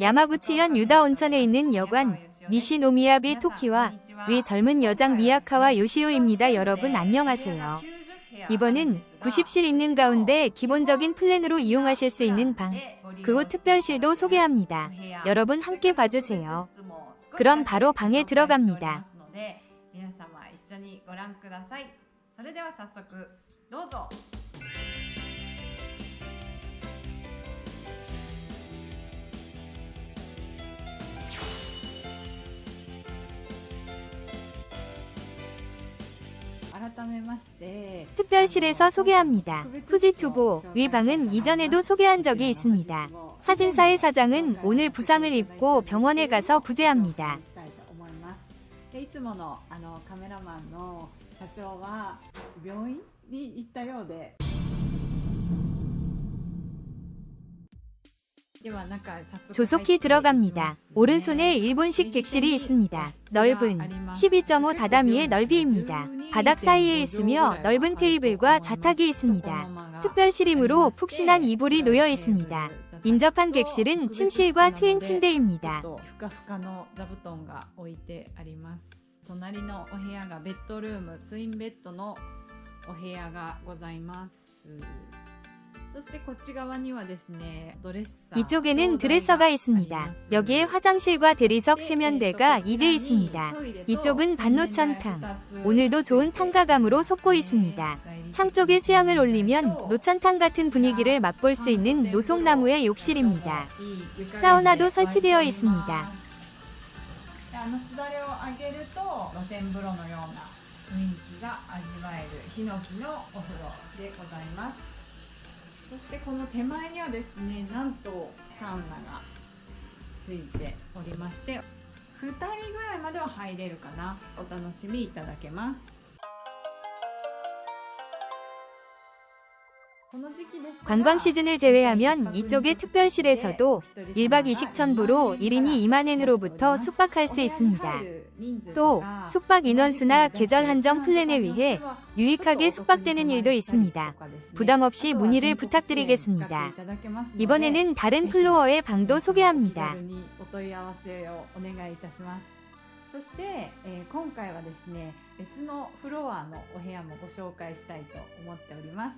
야마구치현 유다 온천에 있는 여관 니시노미야비 토키와 위 젊은 여장 미야카와 요시오입니다. 여러분 안녕하세요. 이번은 90실 있는 가운데 기본적인 플랜으로 이용하실 수 있는 방, 그 후 특별실도 소개합니다. 여러분 함께 봐주세요. 그럼 바로 방에 들어갑니다. 특별실에서 소개합니다. 후지투보 위 방은 이전에도 소개한 적이 있습니다. 사진사의 사장은 오늘 부상을 입고 병원에 가서 부재합니다. 조속히 들어갑니다. 오른손에 일본식 객실이 있습니다. 넓은 12.5 다다미의 넓이입니다. 바닥 사이에 있으며 넓은 테이블과 좌탁이 있습니다. 특별실이므로 푹신한 이불이 놓여 있습니다. 인접한 객실은 침실과 트윈 침대입니다. 이쪽에는 드레서가 있습니다. 여기에 화장실과 대리석 세면대가 2대 있습니다. 이쪽은 반노천탕. 오늘도 좋은 탕가감으로 솟고 있습니다. 창 쪽에 수영을 올리면 노천탕 같은 분위기를 맛볼 수 있는 노송나무의 욕실입니다. 사우나도 설치되어 있습니다. そしてこの手前にはですねなんとサウナがついておりまして2人ぐらいまでは入れるかな。お楽しみいただけます。この時期 관광 시즌을 제외하면 이쪽의 특별실에서도 1박 2식 천부로 1인이 2만 엔으로부터 숙박할 수 있습니다. 또 숙박 인원수나 계절 한정 플랜에 의해 유익하게 숙박되는 일도 있습니다. 부담 없이 문의를 부탁드리겠습니다. 이번에는 다른 플로어의 방도 소개합니다. お問い合わせをお願いいたします。そして、えー今回はですね、別のフロアのお部屋もご紹介したいと思っております。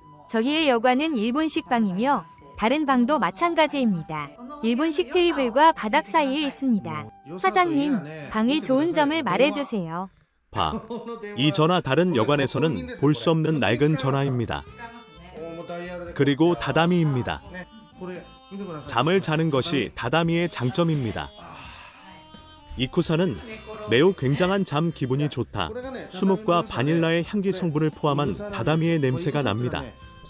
저희의 여관은 일본식 방이며 다른 방도 마찬가지입니다. 일본식 테이블과 바닥 사이에 있습니다. 사장님, 방이 좋은 점을 말해주세요. 봐. 이 전화 다른 여관에서는 볼 수 없는 낡은 전화입니다. 그리고 다다미입니다. 잠을 자는 것이 다다미의 장점입니다. 이쿠사는 매우 굉장한 잠 기분이 좋다. 수묵과 바닐라의 향기 성분을 포함한 다다미의 냄새가 납니다.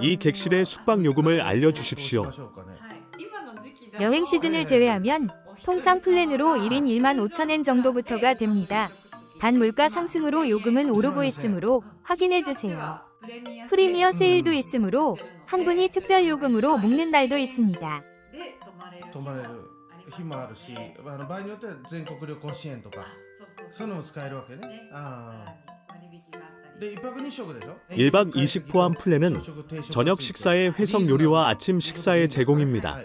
이 객실의 숙박 요금을 알려주십시오. 여행 시즌을 제외하면 통상 플랜으로 1인 1만 5천엔 정도부터가 됩니다. 단 물가 상승으로 요금은 오르고 있으므로 확인해주세요. 프리미어 세일도 있으므로 한 분이 특별 요금으로 묶는 날도 있습니다. 아, 네. 1박 20 포함 플랜은 저녁 식사의 회성 요리와 아침 식사의 제공입니다.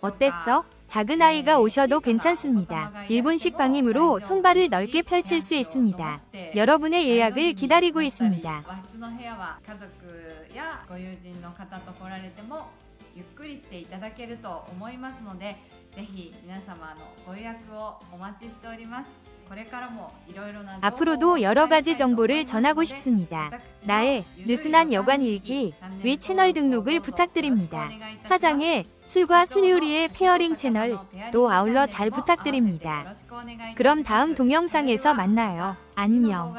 어땠어? 작은 아이가 오셔도 괜찮습니다. 일본식 방이므로 손발을 넓게 펼칠 수 있습니다. 여러분의 예약을 기다리고 있습니다. 앞으로도 여러 가지 정보를 전하고 싶습니다. 나의 느슨한 여관 일기 위 채널 등록을 부탁드립니다. 사장의 술과 술요리의 페어링 채널 또 아울러 잘 부탁드립니다. 그럼 다음 동영상에서 만나요. 안녕.